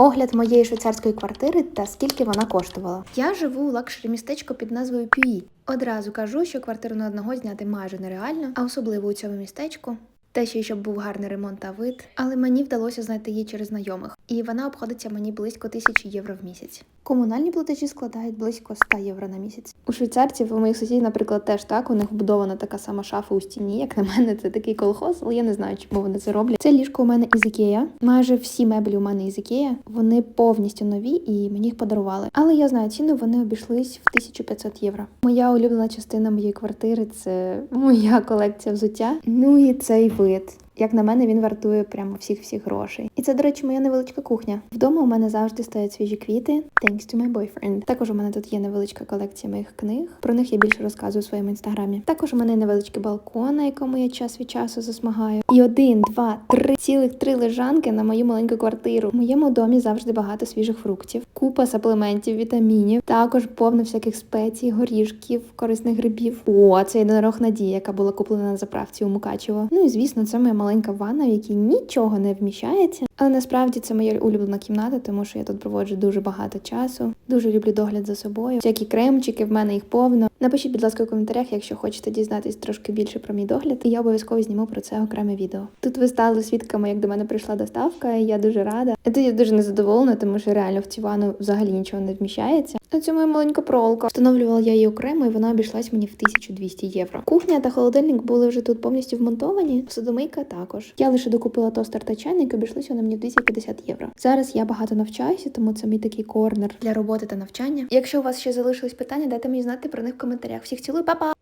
Огляд моєї швейцарської квартири та скільки вона коштувала. Я живу у лакшері містечко під назвою Пюї. Одразу кажу, що квартиру на одного зняти майже нереально, а особливо у цьому містечку. Те ще й щоб був гарний ремонт та вид, але мені вдалося знайти її через знайомих, і вона обходиться мені близько тисячі євро в місяць. Комунальні платежі складають близько 100 євро на місяць. У швейцарців у моїх сусідів, наприклад, теж так. У них вбудована така сама шафа у стіні. Як на мене, це такий колхоз, але я не знаю, чому вони це роблять. Це ліжко у мене із Ікея. Майже всі меблі у мене із Ікея. Вони повністю нові і мені їх подарували. Але я знаю ціну, вони обійшлись в 1500 євро. Моя улюблена частина моєї квартири це моя колекція взуття. Ну і цей вид. Як на мене, він вартує прямо всіх всіх грошей. І це, до речі, моя невеличка кухня. Вдома у мене завжди стоять свіжі квіти. Thanks to my boyfriend. Також у мене тут є невеличка колекція моїх книг. Про них я більше розказую у своєму інстаграмі. Також у мене невеличкий балкон, на якому я час від часу засмагаю. І один, два, три цілих три лежанки на мою маленьку квартиру. В моєму домі завжди багато свіжих фруктів, купа саплементів, вітамінів, також повно всяких спецій, горішків, корисних грибів. О, це єдинорог Надія, яка була куплена на заправці у Мукачево. Ну і звісно, це моя маленька ванна, в якій нічого не вміщається. Але насправді це моя улюблена кімната, тому що я тут проводжу дуже багато часу. Дуже люблю догляд за собою. Всякі кремчики, в мене їх повно. Напишіть, будь ласка, у коментарях, якщо хочете дізнатись трошки більше про мій догляд, і я обов'язково зніму про це окреме відео. Тут ви стали свідками, як до мене прийшла доставка, і я дуже рада. Тут я дуже незадоволена, тому що реально в цю ванну взагалі нічого не вміщається. А це моя маленька пролка. Встановлювала я її окремо, і вона обійшлась мені в 1200 євро. Кухня та холодильник були вже тут повністю вмонтовані. Посудомийка також. Я лише докупила тостер та чайник, і обійшлися вони мені в 250 євро. Зараз я багато навчаюся, тому це мій такий корнер для роботи та навчання. Якщо у вас ще залишились питання, дайте мені знати про них в коментарях. Всіх цілую, па-па!